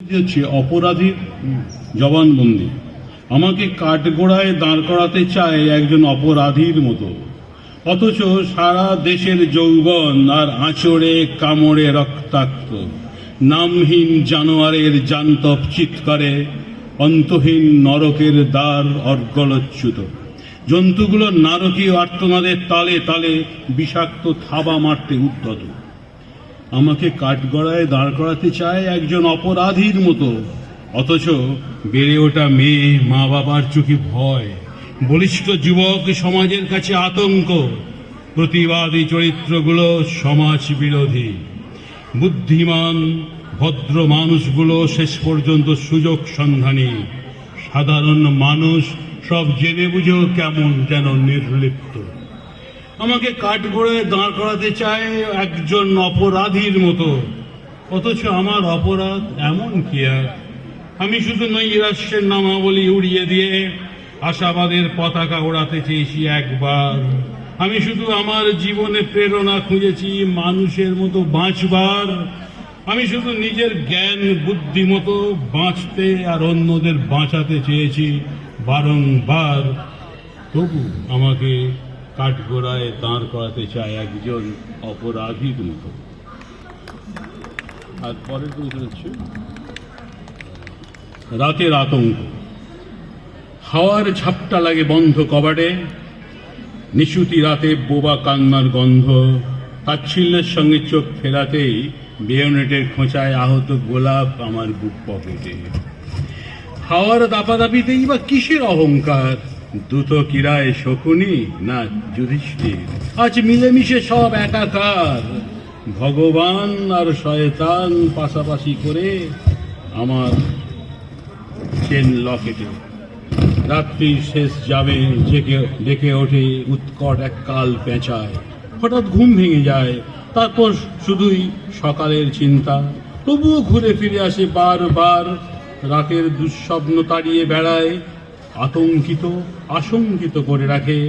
হচ্ছে অপরাধীর জবানবন্দি আমাকে কাঠগোড়ায় দাঁড় করাতে চায় একজন অপরাধীর মতো। অথচ সারা দেশের যৌবন আর আঁচড়ে কামড়ে রক্তাক্ত। নামহীন জানোয়ারের জান্তব চিৎকারে অন্তহীন নরকের দ্বার অর্গলচ্যুত। জন্তুগুলো নারকীয় আর্তনাদের তালে তালে বিষাক্ত থাবা মারতে উদ্যত। আমাকে কাঠগড়ায় দাঁড় করাতে চায় একজন অপরাধীর মতো। অথচ বেড়ে ওঠা মেয়ে মা বাবার চোখে ভয়। বলিষ্ঠ যুবক সমাজের কাছে আতঙ্ক। প্রতিবাদী চরিত্রগুলো সমাজ বিরোধী বুদ্ধিমান, ভদ্র মানুষগুলো শেষ পর্যন্ত সুযোগ সন্ধানী। সাধারণ মানুষ সব জেনে বুঝেও কেমন যেন নির্লিপ্ত। আমাকে কাঠগোড়ায় দাঁড় করাতে চায় একজন অপরাধীর মতো। অথচ আমার অপরাধ এমন কি আর? আমি শুধু নৈরাশ্যের নামাবলী উড়িয়ে দিয়ে আশাবাদের পতাকা ওড়াতে চেয়েছি একবার। আমি শুধু আমার জীবনে প্রেরণা খুঁজেছি মানুষের মতো বাঁচবার। আমি শুধু নিজের জ্ঞান, বুদ্ধি মতো বাঁচতে আর অন্যদের বাঁচাতে চেয়েছি বারংবার। তবু আমাকে কাঠগোড়ায় দাঁড় করাতে চায় একজন অপরাধীর মতো আর পরের কবিতা হচ্ছে রাতের আতঙ্ক। হাওয়ার ঝাপটা লাগে বন্ধ কবাটে। নিশুতি রাতে বোবা কান্নার গন্ধ। তাচ্ছিল্যের সঙ্গে চোখ ফেরাতেই বেয়নেটের খোঁচায় আহত গোলাপ আমার বুক পকেটে। হাওয়ার দাপাদাপিতেই বা কিসের অহংকার? দ্রুত কিরায় শকুনি না যুধিষ্ঠির? আজ মিলেমিশে সব একাকার। ভগবান আর শয়তান পাশাপাশি করে আমার চেন লকেটে। রাত্রির শেষ যাবে জেগে, ডেকে ওঠে উৎকট এক কাল পেঁচায়। হঠাৎ ঘুম ভেঙে যায়, তারপর শুধুই সকালের চিন্তা। তবুও ঘুরে ফিরে আসে বারবার, রাতের দুঃস্বপ্ন তাড়িয়ে বেড়ায় আতঙ্কিত, আশঙ্কিত করে রাখে।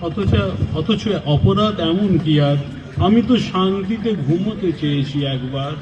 অথচ অথচ অপরাধ এমন কি আর? আমি তো শান্তিতে ঘুমোতে চেয়েছি একবার।